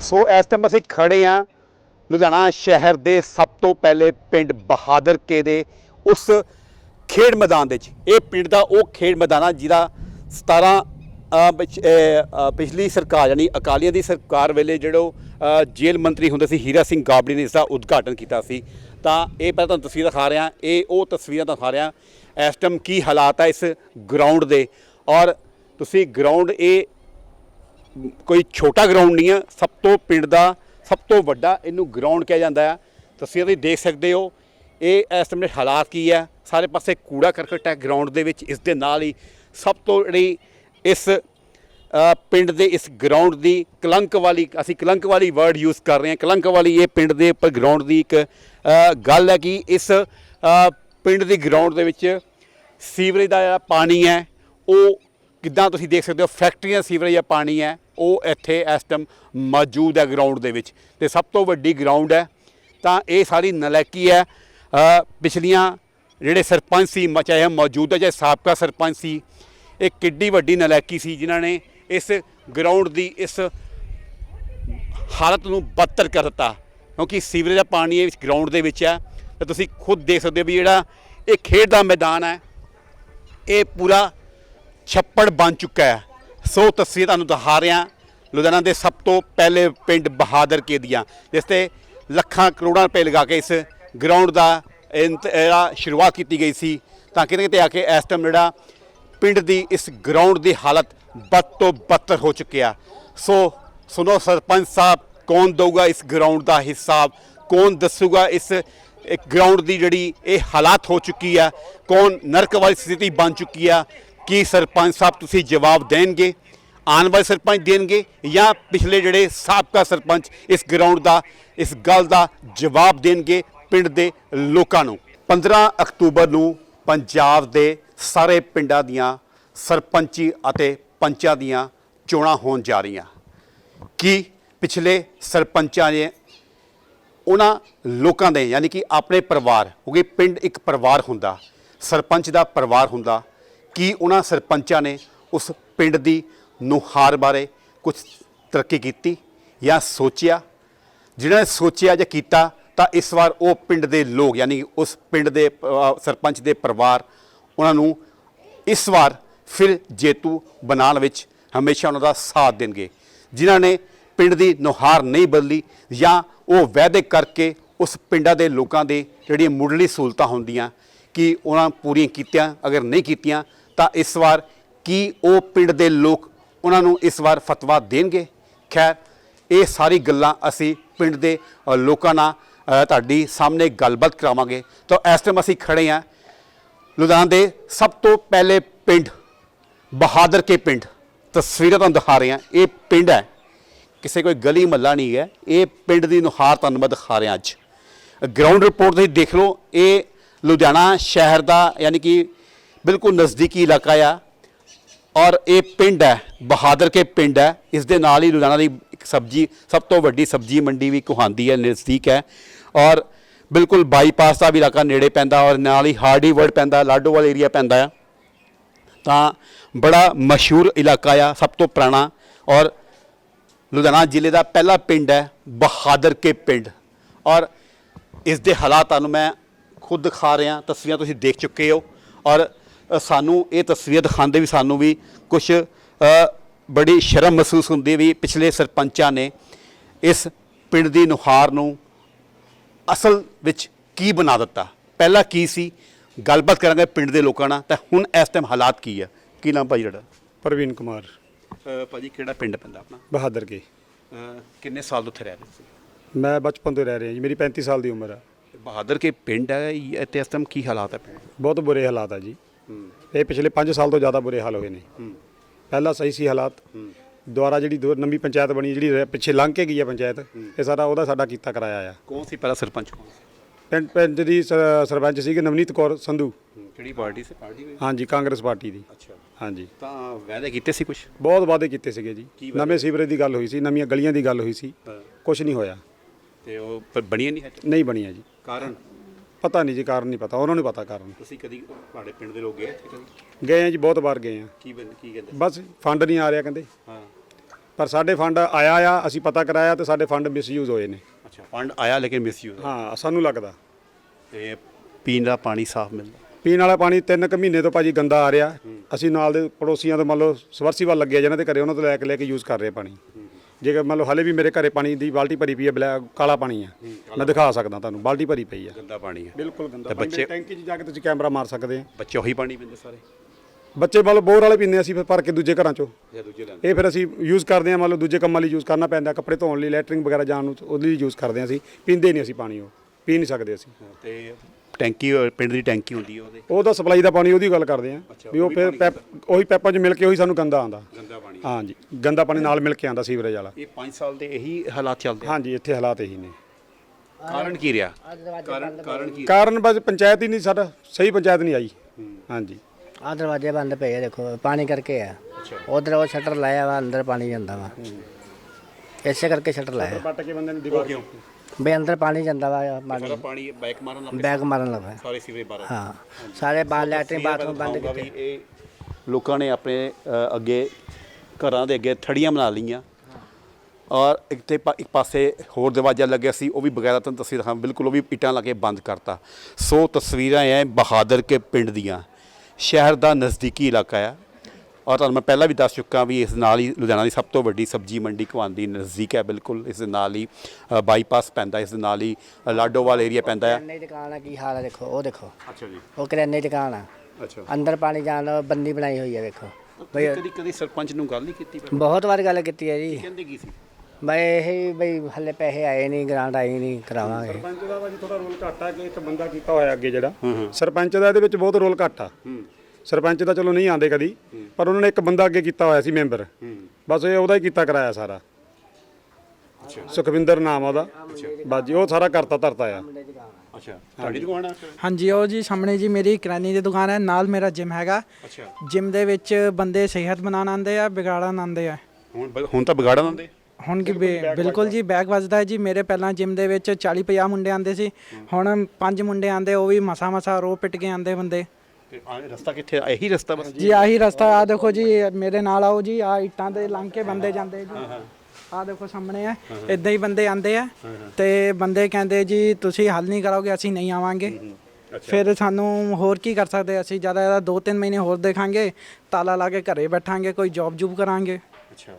ਸੋ ਇਸ ਟਾਈਮ ਅਸੀਂ ਖੜੇ ਆ ਲੁਧਿਆਣਾ ਸ਼ਹਿਰ ਦੇ ਸਭ ਤੋਂ ਪਹਿਲੇ ਪਿੰਡ ਬਹਾਦਰ ਕੇ ਦੇ ਉਸ ਖੇਡ ਮੈਦਾਨ ਦੇ ਵਿੱਚ। ਇਹ ਪਿੰਡ ਦਾ ਉਹ ਖੇਡ ਮੈਦਾਨ ਆ ਜਿਹਦਾ 17 ਪਿਛਲੀ ਸਰਕਾਰ ਯਾਨੀ ਅਕਾਲੀਆਂ ਦੀ ਸਰਕਾਰ ਵੇਲੇ ਜਿਹੜੋ ਜੇਲ੍ਹ ਮੰਤਰੀ ਹੁੰਦੇ ਸੀ ਹੀਰਾ ਸਿੰਘ ਗਾਬੜੀ ਨੇ ਇਸ ਦਾ ਉਦਘਾਟਨ ਕੀਤਾ ਸੀ। ਤਾਂ ਇਹ ਪਹਿਲਾਂ ਤੁਹਾਨੂੰ ਤਸਵੀਰ ਦਿਖਾ ਰਿਹਾ, ਇਹ ਉਹ ਤਸਵੀਰਾਂ ਦਿਖਾ ਰਿਹਾ। ਇਸ ਟਾਈਮ ਕੀ ਹਾਲਾਤ ਆ ਇਸ ਗਰਾਊਂਡ ਦੇ। ਔਰ ਤੁਸੀਂ ਗਰਾਊਂਡ ਇਹ ਕੋਈ ਛੋਟਾ ਗਰਾਊਂਡ ਨਹੀਂ ਆ, ਸਭ ਤੋਂ ਪਿੰਡ ਦਾ ਸਭ ਤੋਂ ਵੱਡਾ ਇਹਨੂੰ ਗਰਾਊਂਡ ਕਿਹਾ ਜਾਂਦਾ ਆ। ਤੁਸੀਂ ਤੁਸੀਂ ਦੇਖ ਸਕਦੇ ਹੋ, ਇਹ ਇਸ ਸਮੇਂ ਹਾਲਾਤ ਕੀ ਆ, ਸਾਰੇ ਪਾਸੇ ਕੂੜਾ ਕਰਕਟ ਹੈ ਗਰਾਊਂਡ ਦੇ ਵਿੱਚ, ਇਸ ਦੇ ਨਾਲ ਹੀ ਸਭ ਤੋਂ ਜਿਹੜੀ ਇਸ ਪਿੰਡ ਦੇ ਇਸ ਗਰਾਊਂਡ ਦੀ ਕਲੰਕ ਵਾਲੀ, ਅਸੀਂ ਕਲੰਕ ਵਾਲੀ ਵਰਡ ਯੂਜ਼ ਕਰ ਰਹੇ ਹਾਂ, ਕਲੰਕ ਵਾਲੀ ਇਹ ਪਿੰਡ ਦੇ ਉੱਪਰ ਗਰਾਊਂਡ ਦੀ ਇੱਕ ਗੱਲ ਹੈ ਕਿ ਇਸ ਪਿੰਡ ਦੀ ਗਰਾਊਂਡ ਦੇ ਵਿੱਚ ਸੀਵਰੇਜ ਦਾ ਜਿਹੜਾ ਪਾਣੀ ਹੈ, ਉਹ ਕਿੱਦਾਂ ਤੁਸੀਂ ਦੇਖ ਸਕਦੇ ਹੋ ਫੈਕਟਰੀਆਂ ਸੀਵਰੇਜ ਜਾਂ ਪਾਣੀ ਹੈ, ਉਹ ਇੱਥੇ ਇਸ ਟਾਈਮ ਮੌਜੂਦ ਹੈ ਗਰਾਊਂਡ ਦੇ ਵਿੱਚ। ਤੇ ਸਭ ਤੋਂ ਵੱਡੀ ਗਰਾਊਂਡ ਹੈ, ਤਾਂ ਇਹ ਸਾਰੀ ਨਲਾਇਕੀ ਹੈ। ਪਿਛਲੀਆਂ ਜਿਹੜੇ ਸਰਪੰਚ ਸੀ, ਮ- ਚਾਹੇ ਮੌਜੂਦਾ ਚਾਹੇ ਸਾਬਕਾ ਸਰਪੰਚ ਸੀ, ਇਹ ਕਿੱਡੀ ਵੱਡੀ ਨਲਾਇਕੀ ਸੀ, ਜਿਨ੍ਹਾਂ ਨੇ ਇਸ ਗਰਾਊਂਡ ਦੀ ਇਸ ਹਾਲਤ ਨੂੰ ਬਦਤਰ ਕਰ ਦਿੱਤਾ। ਕਿਉਂਕਿ ਸੀਵਰੇਜ ਦਾ ਪਾਣੀ ਇਸ ਗਰਾਊਂਡ ਦੇ ਵਿੱਚ ਹੈ, ਤੇ ਤੁਸੀਂ ਖੁਦ ਦੇਖ ਸਕਦੇ ਹੋ ਵੀ ਜਿਹੜਾ ਇਹ ਖੇਡ ਦਾ ਮੈਦਾਨ ਹੈ, ਇਹ ਪੂਰਾ ਛੱਪੜ ਬਣ ਚੁੱਕਾ ਹੈ। ਸੋ ਤਸਵੀਰ ਤੁਹਾਨੂੰ ਦਿਖਾ ਰਿਹਾ ਲੁਧਿਆਣਾ ਦੇ ਸਭ ਤੋਂ ਪਹਿਲੇ ਪਿੰਡ ਬਹਾਦਰ ਕੇ ਦੀਆਂ, ਜਿਸ ਤੇ ਲੱਖਾਂ ਕਰੋੜਾਂ ਰੁਪਏ ਲਗਾ ਕੇ ਇਸ ਗਰਾਊਂਡ ਦਾ ਇੰਤ- ਇਹਦਾ ਸ਼ੁਰੂਆਤ ਕੀਤੀ ਗਈ ਸੀ। ਤਾਂ ਕਿਤੇ ਕਿਤੇ ਆ ਕੇ ਇਸ ਟਾਈਮ ਜਿਹੜਾ ਪਿੰਡ ਦੀ ਇਸ ਗਰਾਊਂਡ ਦੀ ਹਾਲਤ ਬਦ ਤੋਂ ਬਦਤਰ ਹੋ ਚੁੱਕਿਆ ਸੋ ਸੁਣੋ ਸਰਪੰਚ ਸਾਹਿਬ, ਕੌਣ ਦਊਗਾ ਇਸ ਗਰਾਊਂਡ ਦਾ ਹਿਸਾਬ? ਕੌਣ ਦੱਸੂਗਾ ਇਸ ਇੱਕ ਗਰਾਊਂਡ ਦੀ ਜਿਹੜੀ ਇਹ ਹਾਲਾਤ ਹੋ ਚੁੱਕੀ ਆ? ਕੌਣ ਨਰਕ ਵਾਲੀ ਸਥਿਤੀ ਬਣ ਚੁੱਕੀ ਆ? ਕੀ ਸਰਪੰਚ ਸਾਹਿਬ ਤੁਸੀਂ ਜਵਾਬ ਦੇਣਗੇ? ਆਉਣ ਵਾਲੇ ਸਰਪੰਚ ਦੇਣਗੇ ਜਾਂ ਪਿਛਲੇ ਜਿਹੜੇ ਸਾਬਕਾ ਸਰਪੰਚ ਇਸ ਗਰਾਊਂਡ ਦਾ, ਇਸ ਗੱਲ ਦਾ ਜਵਾਬ ਦੇਣਗੇ ਪਿੰਡ ਦੇ ਲੋਕਾਂ ਨੂੰ? 15 ਅਕਤੂਬਰ ਨੂੰ ਪੰਜਾਬ ਦੇ ਸਾਰੇ ਪਿੰਡਾਂ ਦੀਆਂ ਸਰਪੰਚੀ ਅਤੇ ਪੰਚਾਂ ਦੀਆਂ ਚੋਣਾਂ ਹੋਣ ਜਾ ਰਹੀਆਂ। ਕੀ ਪਿਛਲੇ ਸਰਪੰਚਾਂ ਨੇ ਉਹਨਾਂ ਲੋਕਾਂ ਦੇ, ਯਾਨੀ ਕਿ ਆਪਣੇ ਪਰਿਵਾਰ, ਕਿਉਂਕਿ ਪਿੰਡ ਇੱਕ ਪਰਿਵਾਰ ਹੁੰਦਾ, ਸਰਪੰਚ ਦਾ ਪਰਿਵਾਰ ਹੁੰਦਾ ਕੀ ਉਹਨਾਂ ਸਰਪੰਚਾਂ ਨੇ ਉਸ ਪਿੰਡ ਦੀ ਨੁਹਾਰ ਬਾਰੇ ਕੁਝ ਤਰੱਕੀ ਕੀਤੀ ਜਾਂ ਸੋਚਿਆ? ਜਿਹਨਾਂ ਨੇ ਸੋਚਿਆ ਜਾਂ ਕੀਤਾ ਤਾਂ ਇਸ ਵਾਰ ਉਹ ਪਿੰਡ ਦੇ ਲੋਕ ਯਾਨੀ ਉਸ ਪਿੰਡ ਦੇ ਅ, ਸਰਪੰਚ ਦੇ ਪਰਿਵਾਰ ਉਹਨਾਂ ਨੂੰ ਇਸ ਵਾਰ ਫਿਰ ਜੇਤੂ ਬਣਾਉਣ ਵਿੱਚ ਹਮੇਸ਼ਾ ਉਹਨਾਂ ਦਾ ਸਾਥ ਦੇਣਗੇ। ਜਿਨ੍ਹਾਂ ਨੇ ਪਿੰਡ ਦੀ ਨੁਹਾਰ ਨਹੀਂ ਬਦਲੀ ਜਾਂ ਉਹ ਵਾਅਦੇ ਕਰਕੇ ਉਸ ਪਿੰਡਾਂ ਦੇ ਲੋਕਾਂ ਦੇ ਜਿਹੜੀਆਂ ਮੁੱਢਲੀ ਸਹੂਲਤਾਂ ਹੁੰਦੀਆਂ ਕਿ ਉਹਨਾਂ ਪੂਰੀਆਂ ਕੀਤੀਆਂ ਅਗਰ ਨਹੀਂ ਕੀਤੀਆਂ ਤਾਂ ਇਸ ਵਾਰ ਕੀ ਉਹ ਪਿੰਡ ਦੇ ਲੋਕ ਉਹਨਾਂ ਨੂੰ ਇਸ ਵਾਰ ਫਤਵਾ ਦੇਣਗੇ? ਖੈਰ ਇਹ ਸਾਰੀ ਗੱਲਾਂ ਅਸੀਂ ਪਿੰਡ ਦੇ ਅ, ਲੋਕਾਂ ਨਾਲ ਅ, ਤੁਹਾਡੀ ਸਾਹਮਣੇ ਗੱਲਬਾਤ ਕਰਾਵਾਂਗੇ। ਤਾਂ ਇਸ ਟਾਈਮ ਅਸੀਂ ਖੜੇ ਹਾਂ ਲੁਧਿਆਣਾ ਦੇ ਸਭ ਤੋਂ ਪਹਿਲੇ ਪਿੰਡ ਬਹਾਦਰ ਕੇ ਪਿੰਡ। ਤਸਵੀਰਾਂ ਤੁਹਾਨੂੰ ਦਿਖਾ ਰਹੇ ਹਾਂ। ਇਹ ਪਿੰਡ ਹੈ। ਕਿਸੇ ਕੋਈ ਗਲੀ ਮੱਲਾ ਨਹੀਂ ਹੈ। ਇਹ ਪਿੰਡ ਦੀ ਨੁਹਾਰ ਤੁਹਾਨੂੰ ਮੈਂ ਦਿਖਾ ਰਿਹਾ ਅੱਜ। ਗਰਾਊਂਡ ਰਿਪੋਰਟ ਤੁਸੀਂ ਦੇਖ ਲਓ। ਇਹ ਲੁਧਿਆਣਾ ਸ਼ਹਿਰ ਦਾ ਯਾਨੀ ਕਿ ਬਿਲਕੁਲ ਨਜ਼ਦੀਕੀ ਇਲਾਕਾ ਆ ਔਰ ਇਹ ਪਿੰਡ ਹੈ, ਬਹਾਦਰ ਕੇ ਪਿੰਡ ਹੈ। ਇਸ ਦੇ ਨਾਲ ਹੀ ਲੁਧਿਆਣਾ ਦੀ ਇੱਕ ਸਬਜੀ, ਸਭ ਤੋਂ ਵੱਡੀ ਸਬਜੀ ਮੰਡੀ ਵੀ ਕੁਹਾਂਦੀ ਹੈ, ਨਜ਼ਦੀਕ ਹੈ। ਔਰ ਬਿਲਕੁਲ ਬਾਈਪਾਸ ਦਾ ਵੀ ਇਲਾਕਾ ਨੇੜੇ ਪੈਂਦਾ ਔਰ ਨਾਲ ਹੀ ਹਾਰਡੀ ਵਰਡ ਪੈਂਦਾ, ਲਾਡੋਵਾਲ ਏਰੀਆ ਪੈਂਦਾ ਆ। ਤਾਂ ਬੜਾ ਮਸ਼ਹੂਰ ਇਲਾਕਾ ਆ, ਸਭ ਤੋਂ ਪੁਰਾਣਾ। ਔਰ ਲੁਧਿਆਣਾ ਜ਼ਿਲ੍ਹੇ ਦਾ ਪਹਿਲਾ ਪਿੰਡ ਹੈ, ਬਹਾਦਰ ਕੇ ਪਿੰਡ। ਔਰ ਇਸ ਦੇ ਹਾਲਾਤ ਤੁਹਾਨੂੰ ਮੈਂ ਖੁਦ ਦਿਖਾ ਰਿਹਾ, ਤਸਵੀਰਾਂ ਤੁਸੀਂ ਦੇਖ ਚੁੱਕੇ ਹੋ। ਔਰ ਸਾਨੂੰ ਇਹ ਤਸਵੀਰ ਦਿਖਾਉਂਦੇ ਵੀ ਸਾਨੂੰ ਵੀ ਕੁਝ ਬੜੀ ਸ਼ਰਮ ਮਹਿਸੂਸ ਹੁੰਦੀ ਵੀ ਪਿਛਲੇ ਸਰਪੰਚਾਂ ਨੇ ਇਸ ਪਿੰਡ ਦੀ ਨੁਹਾਰ ਨੂੰ ਅਸਲ ਵਿੱਚ ਕੀ ਬਣਾ ਦਿੱਤਾ? ਪਹਿਲਾਂ ਕੀ ਸੀ? ਗੱਲਬਾਤ ਕਰਾਂਗੇ ਪਿੰਡ ਦੇ ਲੋਕਾਂ ਨਾਲ। ਤਾਂ ਹੁਣ ਇਸ ਟਾਈਮ ਹਾਲਾਤ ਕੀ ਆ? ਕੀ ਨਾਮ ਭਾਈ ਜਿਹੜਾ ਪ੍ਰਵੀਨ ਕੁਮਾਰ। ਭਾਜੀ ਕਿਹੜਾ ਪਿੰਡ ਪੈਂਦਾ ਆਪਣਾ? ਬਹਾਦਰ ਕੇ। ਕਿੰਨੇ ਸਾਲ ਤੋਂ ਉੱਥੇ ਰਹਿ ਰਹੇ ਸੀ? ਮੈਂ ਬਚਪਨ ਤੋਂ ਰਹਿ ਰਿਹਾ ਜੀ। ਮੇਰੀ 35 ਸਾਲ ਦੀ ਉਮਰ ਆ। ਬਹਾਦਰ ਕੇ ਪਿੰਡ ਹੈ ਤੇ ਇਸ ਟਾਈਮ ਕੀ ਹਾਲਾਤ ਹੈ ਬਹੁਤ ਬੁਰੇ ਹਾਲਾਤ ਆ ਜੀ। ਇਹ ਪਿਛਲੇ 5 ਸਾਲ ਤੋਂ ਜ਼ਿਆਦਾ ਬੁਰੇ ਹਾਲ ਹੋਏ ਨੇ। ਪਹਿਲਾਂ ਸਹੀ ਸੀ ਹਾਲਾਤ। ਦੁਆਰਾ ਜਿਹੜੀ ਦੋ ਨਵੀਂ ਪੰਚਾਇਤ ਬਣੀ ਜਿਹੜੀ ਰਹਿ- ਪਿੱਛੇ ਲੰਘ ਕੇ ਗਈ ਹੈ ਪੰਚਾਇਤ ਇਹ ਸਾਰਾ ਉਹਦਾ ਸਾਡਾ ਕੀਤਾ ਕਰਾਇਆ ਆ। ਕੌਣ ਸੀ ਪਹਿਲਾ ਸਰਪੰਚ ਕੌਣ ਸੀ? ਪਿੰਡ ਪਿੰਡ ਦੀ ਸ- ਸਰਪੰਚ ਸੀਗੀ ਨਵਨੀਤ ਕੌਰ ਸੰਧੂ। ਕਿਹੜੀ ਪਾਰਟੀ ਸੀ? ਪਾਰਟੀ ਵਿੱਚ? ਹਾਂਜੀ ਕਾਂਗਰਸ ਪਾਰਟੀ ਦੀ। ਅੱਛਾ। ਹਾਂਜੀ। ਤਾਂ ਵਾਅਦੇ ਕੀਤੇ ਸੀ ਕੁਝ ਬਹੁਤ ਵਾਅਦੇ ਕੀਤੇ ਸੀਗੇ ਜੀ? ਨਵੇਂ ਸੀਵਰੇਜ ਦੀ ਗੱਲ ਹੋਈ ਸੀ ਨਵੀਆਂ ਗਲੀਆਂ ਦੀ ਗੱਲ ਹੋਈ ਸੀ। ਕੁਝ ਨਹੀਂ ਹੋਇਆ। ਤੇ ਉਹ ਪਰ ਬਣੀਆਂ ਨਹੀਂ ਹੈ ਨਹੀਂ ਬਣੀਆਂ ਜੀ। ਕਾਰਨ? ਪਤਾ ਨਹੀਂ ਜੀ ਕਾਰਨ ਨਹੀਂ ਪਤਾ ਉਹਨਾਂ ਨੂੰ ਪਤਾ ਕਾਰਨ। ਤੁਸੀਂ ਕਦੀ ਤੁਹਾਡੇ ਪਿੰਡ ਦੇ ਲੋਕ ਗਏ ਇੱਥੇ ਕਦੀ? ਗਏ ਆ ਜੀ ਬਹੁਤ ਵਾਰ ਗਏ ਆ ਕੀ ਕੀ ਕਹਿੰਦੇ? ਬਸ ਫੰਡ ਨਹੀਂ ਆ ਰਿਹਾ ਕਹਿੰਦੇ। ਹਾਂ। ਪਰ ਸਾਡੇ ਫੰਡ ਆਇਆ ਆ ਅਸੀਂ ਪਤਾ ਕਰਾਇਆ ਤੇ ਸਾਡੇ ਫੰਡ ਮਿਸਯੂਜ਼ ਹੋਏ ਨੇ। ਅੱਛਾ ਫੰਡ ਆਇਆ ਲੇਕਿਨ ਮਿਸਯੂਜ਼ ਹਾਂ ਸਾਨੂੰ ਲੱਗਦਾ। ਤੇ ਪੀਣ ਦਾ ਪਾਣੀ ਸਾਫ਼ ਮਿਲਦਾ। ਪੀਣ ਵਾਲਾ ਪਾਣੀ ਤਿੰਨ ਕੁ ਮਹੀਨੇ ਤੋਂ ਭਾਜੀ ਗੰਦਾ ਆ ਰਿਹਾ। ਅਸੀਂ ਨਾਲ ਦੇ ਪੜੋਸੀਆਂ ਤੋਂ ਮੰਨ ਲਓ ਸਵਰਸੀਵਾਲ ਲੱਗੇ ਆ ਜਿਹਨਾਂ ਦੇ ਘਰੇ ਉਹਨਾਂ ਤੋਂ ਲੈ ਕੇ ਲੈ ਕੇ ਯੂਜ਼ ਕਰ ਰਹੇ ਪਾਣੀ। ਜੇਕਰ ਮੰਨ ਲਓ ਹਲੇ ਵੀ ਮੇਰੇ ਘਰੇ ਪਾਣੀ ਦੀ ਬਾਲਟੀ ਭਰੀ ਪਈ ਹੈ ਬਲੈਕ ਕਾਲਾ ਪਾਣੀ ਆ ਮੈਂ ਦਿਖਾ ਸਕਦਾ ਤੁਹਾਨੂੰ ਬਾਲਟੀ ਭਰੀ ਪਈ ਆ ਗੰਦਾ ਪਾਣੀ ਹੈ। ਬਿਲਕੁਲ ਗੰਦਾ ਪਾਣੀ ਬੱਚੇ- ਟੈਂਕੀ 'ਚ ਜਾ ਕੇ ਤੁਸੀਂ ਕੈਮਰਾ ਮਾਰ ਸਕਦੇ ਆ ਬੱਚੇ ਉਹੀ ਪਾਣੀ ਪੀਂਦੇ ਸਾਰੇ? ਬੱਚੇ ਮੰਨ ਲਓ ਬੋਰ ਵਾਲੇ ਪੀਂਦੇ ਅਸੀਂ ਫਿਰ ਭਰ ਕੇ ਦੂਜੇ ਘਰਾਂ ਚੋਂ। ਜਾਂ ਦੂਜੇ ਲੈਣ। ਇਹ ਫਿਰ ਅਸੀਂ ਯੂਜ਼ ਕਰਦੇ ਹਾਂ ਮੰਨ ਲਓ ਦੂਜੇ ਕੰਮਾਂ ਲਈ ਯੂਜ਼ ਕਰਨਾ ਪੈਂਦਾ ਕੱਪੜੇ ਧੋਣ ਲਈ ਲੈਟਰਿੰਗ ਵਗੈਰਾ ਜਾਣ ਨੂੰ ਉਹਦੇ ਲਈ ਯੂਜ਼ ਕਰਦੇ ਹਾਂ ਅਸੀਂ। ਪੀਂਦੇ ਨਹੀਂ ਅਸੀਂ ਪਾਣੀ ਉਹ ਪੀ ਨਹੀਂ ਸਕਦੇ ਅਸੀਂ। ਤੇ ਟੈਂਕੀ ਪਿੰਡ ਦੀ ਟੈਂਕੀ ਹੁੰਦੀ ਹੈ ਉਹਦੇ? ਉਹਦਾ ਸਪਲਾਈ ਦਾ ਪਾਣੀ ਉਹਦੀ ਗੱਲ ਕਰਦੇ ਅੱਛਾ, ਵੀ ਉਹ ਫਿਰ ਪੈਪ ਉਹੀ ਪੈਪਾਂ 'ਚ ਮਿਲ ਕੇ ਉਹੀ ਸਾਨੂੰ ਗੰਦਾ ਆਂਦਾ ਗੰਦਾ ਪਾਣੀ। ਹਾਂਜੀ ਗੰਦਾ ਪਾਣੀ ਨਾਲ ਮਿਲ ਕੇ ਆਂਦਾ ਸੀਵਰੇਜ ਵਾਲਾ। ਇਹ 5 ਸਾਲ ਦੇ ਇਹੀ ਹਾਲਾਤ ਚੱਲਦੇ ਆ? ਹਾਂਜੀ ਇੱਥੇ ਹਾਲਾਤ ਇਹੀ ਨੇ। ਕਾਰਨ ਕੀ ਰਿਹਾ? ਕਾਰਨ ਕਾਰਨ ਕੀ ਕਾਰਨ ਬਸ ਪੰਚਾਇਤ ਹੀ ਨਹੀਂ ਸਾਡਾ ਸਹੀ ਪੰਚਾਇਤ ਨਹੀਂ ਆਈ। ਹਾਂਜੀ। ਆ ਦਰਵਾਜ਼ੇ ਬੰਦ ਪਏ ਆ ਦੇਖੋ ਪਾਣੀ ਕਰਕੇ ਆ। ਉਧਰ ਉਹ ਸ਼ਟਰ ਲਾਇਆ ਵਾ ਅੰਦਰ ਪਾਣੀ ਜਾਂਦਾ ਵਾ। ਇਸੇ ਕਰਕੇ ਸ਼ਟਰ ਲਾਇਆ। ਪੱਟ ਕੇ ਬੰਦੇ ਨੂੰ ਦੀਵਾਰ ਕਿਉਂ? ਬਈ ਅੰਦਰ ਪਾਣੀ ਜਾਂਦਾ ਵਾ ਸਾਰਾ ਪਾਣੀ ਬੈਕ ਮਾਰਨ ਲੱਗ ਬੈਗ ਮਾਰਨ ਲੱਗਾ ਸਾਰੇ ਸੀਵਰੇਜ ਬਾਹਰ ਹਾਂ ਸਾਰੇ ਬਾਹਰ ਲੈਟਰਿੰਗ ਬਾਥਰੂਮ ਬੰਦ ਕੀਤੇ। ਇਹ ਲੋਕਾਂ ਨੇ ਆਪਣੇ ਅ, ਅੱਗੇ ਘਰਾਂ ਦੇ ਅੱਗੇ ਥੜੀਆਂ ਬਣਾ ਲਈਆਂ। ਔਰ ਇੱਕ ਤੇ ਪਾ- ਇੱਕ ਪਾਸੇ ਹੋਰ ਦਰਵਾਜ਼ਾ ਲੱਗਿਆ ਸੀ ਉਹ ਵੀ ਬਗੈਰ ਤੁਹਾਨੂੰ ਤਸਵੀਰ ਦਿਖਾਵਾਂ। ਬਿਲਕੁਲ ਉਹ ਵੀ ਇੱਟਾਂ ਲਾ ਕੇ ਬੰਦ ਕਰਤਾ। ਸੋ ਤਸਵੀਰਾਂ ਐ ਬਹਾਦਰ ਕੇ ਪਿੰਡ ਦੀਆਂ। ਸ਼ਹਿਰ ਦਾ ਨਜ਼ਦੀਕੀ ਇਲਾਕਾ ਆ। ਔਰ ਤੁਹਾਨੂੰ ਮੈਂ ਪਹਿਲਾਂ ਵੀ ਦੱਸ ਚੁੱਕਾ ਵੀ ਇਸ ਨਾਲ ਹੀ ਲੁਧਿਆਣਾ ਦੀ ਸਭ ਤੋਂ ਵੱਡੀ ਸਬਜ਼ੀ ਮੰਡੀ ਕਵਾਂਦੀ ਨਜ਼ਦੀਕ ਹੈ ਬਿਲਕੁਲ ਇਸ ਦੇ ਨਾਲ ਹੀ ਬਾਈਪਾਸ ਪੈਂਦਾ ਇਸ ਦੇ ਨਾਲ ਹੀ ਲਾਡੋਵਾਲ ਏਰੀਆ ਪੈਂਦਾ ਹੈ। ਕਰਿਆਨੇ ਦੀ ਦੁਕਾਨ ਆ ਕੀ ਹਾਲ ਆ ਦੇਖੋ ਉਹ ਦੇਖੋ। ਅੱਛਾ ਜੀ। ਉਹ ਕਰਿਆਨੇ ਦੀ ਦੁਕਾਨ ਆ। ਅੱਛਾ। ਅੰਦਰ ਪਾਣੀ ਜਾਣ ਦਾ ਬੰਦੀ ਬਣਾਈ ਹੋਈ ਆ ਦੇਖੋ। ਬਈ ਕਦੀ ਕਦੀ ਸਰਪੰਚ ਨੂੰ ਗੱਲ ਨਹੀਂ ਕੀਤੀ ਪਰ ਬਹੁਤ ਵਾਰ ਗੱਲ ਕੀਤੀ ਹੈ ਜੀ। ਕਹਿੰਦੇ ਕੀ ਸੀ? ਬਈ ਇਹ ਬਈ ਹੱਲੇ ਪੈਸੇ ਆਏ ਨਹੀਂ ਗ੍ਰਾਂਟ ਆਈ ਨਹੀਂ ਕਰਾਵਾਂਗੇ। ਸਰਪੰਚ ਦਾ ਭਾਜੀ ਥੋੜਾ ਰੋਲ ਘੱਟ ਆ ਕਿ ਇੱਕ ਬੰਦਾ ਕੀਤਾ ਹੋਇਆ ਅੱਗੇ ਜਿਹੜਾ। ਸਰਪੰਚ ਦਾ ਇਹਦੇ ਵਿੱਚ ਬਹੁਤ ਰੋਲ ਘੱਟ ਆ। ਸਰਪੰਚ ਦਾ ਚਲੋ ਨਹੀਂ ਆਂਦੇ ਕਦੀ ਪਰ ਉਹਨਾਂ ਨੇ ਇੱਕ ਬੰਦਾ ਅੱਗੇ ਕੀਤਾ ਹੋਇਆ ਸੀ ਮੈਂਬਰ। ਬਸ ਇਹ ਉਹਦਾ ਹੀ ਕੀਤਾ ਕਰਾਇਆ ਸਾਰਾ। ਸੁਖਵਿੰਦਰ ਨਾਮ ਆ ਉਹਦਾ। ਬਸ ਜੀ ਉਹ ਸਾਰਾ ਕਰਤਾ ਧਰਤਾ ਆ। ਅੱਛਾ। ਤੁਹਾਡੀ ਦੁਕਾਨ ਆ? ਹਾਂਜੀ ਉਹ ਜੀ ਸਾਹਮਣੇ ਜੀ ਮੇਰੀ ਕਰਿਆਨੇ ਦੀ ਦੁਕਾਨ ਹੈ ਨਾਲ ਮੇਰਾ ਜਿਮ ਹੈਗਾ। ਅੱਛਾ। ਜਿਮ ਦੇ ਵਿੱਚ ਬੰਦੇ ਸਿਹਤ ਬਣਾਉਣ ਆਉਂਦੇ ਆ ਵਿਗਾੜਨ ਆਉਂਦੇ ਆ। ਹੁਣ ਤਾਂ ਵਿਗਾੜਨ ਆਉਂਦੇ? ਹੁਣ ਕੀ ਬਿਲਕੁਲ ਜੀ ਬੈਗ ਵੱਜਦਾ ਹੈ ਜੀ। ਮੇਰੇ ਪਹਿਲਾਂ ਜਿਮ ਦੇ ਵਿੱਚ 40 50 ਮੁੰਡੇ ਆਉਂਦੇ ਸੀ। ਹੁਣ ਪੰਜ ਮੁੰਡੇ ਆਉਂਦੇ ਉਹ ਵੀ ਮਸਾ ਮਸਾ ਰੋ ਪਿੱਟ ਕੇ ਆਉਂਦੇ ਬੰਦੇ। ਤੇ ਆ ਰਸਤਾ ਕਿੱਥੇ ਆ? ਇਹੀ ਰਸਤਾ ਬਸ? ਜੀ ਆਹੀ ਰਸਤਾ ਆ ਦੇਖੋ ਜੀ ਮੇਰੇ ਨਾਲ ਆਓ ਜੀ ਆ ਇੱਟਾਂ ਦੇ ਲੰਘ ਕੇ ਬੰਦੇ ਜਾਂਦੇ ਜੀ। ਆ ਦੇਖੋ ਸਾਹਮਣੇ ਆ ਇਦਾਂ ਹੀ ਬੰਦੇ ਆਉਂਦੇ ਆ। ਤੇ ਬੰਦੇ ਕਹਿੰਦੇ ਜੀ ਤੁਸੀਂ ਹੱਲ ਨਹੀਂ ਕਰੋਗੇ ਅਸੀਂ ਨਹੀਂ ਆਵਾਂਗੇ। ਫਿਰ ਸਾਨੂੰ ਹੋਰ ਕੀ ਕਰ ਸਕਦੇ ਅਸੀਂ ਜ਼ਿਆਦਾ ਜ਼ਿਆਦਾ 2-3 ਮਹੀਨੇ ਹੋਰ ਦੇਖਾਂਗੇ ਤਾਲਾ ਲਾ ਕੇ ਘਰੇ ਬੈਠਾਂਗੇ ਕੋਈ ਜੌਬ ਜੂਬ ਕਰਾਂਗੇ। ਅੱਛਾ।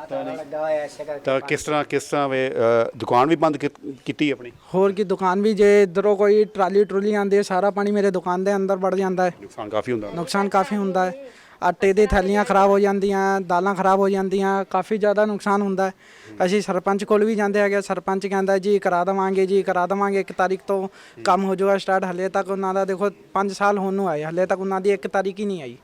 ਲੱਗਾ ਹੋਇਆ ਐਸੇ ਕਰਕੇ ਤਾਂ ਕਿਸ ਤਰ੍ਹਾਂ ਕਿਸ ਤਰ੍ਹਾਂ ਵੇ ਅ, ਦੁਕਾਨ ਵੀ ਬੰਦ ਕੀ- ਕੀਤੀ ਆਪਣੀ? ਹੋਰ ਕੀ ਦੁਕਾਨ ਵੀ ਜੇ ਇਧਰੋਂ ਕੋਈ ਟਰਾਲੀ ਟਰੂਲੀ ਆਉਂਦੀ ਹੈ ਸਾਰਾ ਪਾਣੀ ਮੇਰੇ ਦੁਕਾਨ ਦੇ ਅੰਦਰ ਵੜ ਜਾਂਦਾ ਹੈ। ਨੁਕਸਾਨ ਕਾਫੀ ਹੁੰਦਾ। ਨੁਕਸਾਨ ਕਾਫੀ ਹੁੰਦਾ ਹੈ। ਆਟੇ ਦੀ ਥੈਲੀਆਂ ਖਰਾਬ ਹੋ ਜਾਂਦੀਆਂ ਦਾਲਾਂ ਖਰਾਬ ਹੋ ਜਾਂਦੀਆਂ ਕਾਫੀ ਜ਼ਿਆਦਾ ਨੁਕਸਾਨ ਹੁੰਦਾ ਹੈ। ਅਸੀਂ ਸਰਪੰਚ ਕੋਲ ਵੀ ਜਾਂਦੇ ਹੈਗੇ ਸਰਪੰਚ ਕਹਿੰਦਾ ਜੀ ਕਰਾ ਦੇਵਾਂਗੇ ਜੀ ਕਰਾ ਦੇਵਾਂਗੇ। ਇੱਕ ਤਾਰੀਖ ਤੋਂ ਕੰਮ ਹੋ ਜਾਊਗਾ ਸਟਾਰਟ। ਹਲੇ ਤੱਕ ਉਹਨਾਂ ਦਾ ਦੇਖੋ 5 ਸਾਲ ਹੋਣ ਨੂੰ ਆਏ। ਹਲੇ ਤੱਕ ਉਹਨਾਂ ਦੀ ਇੱਕ ਤਾਰੀਖ ਹੀ ਨਹੀਂ ਆਈ।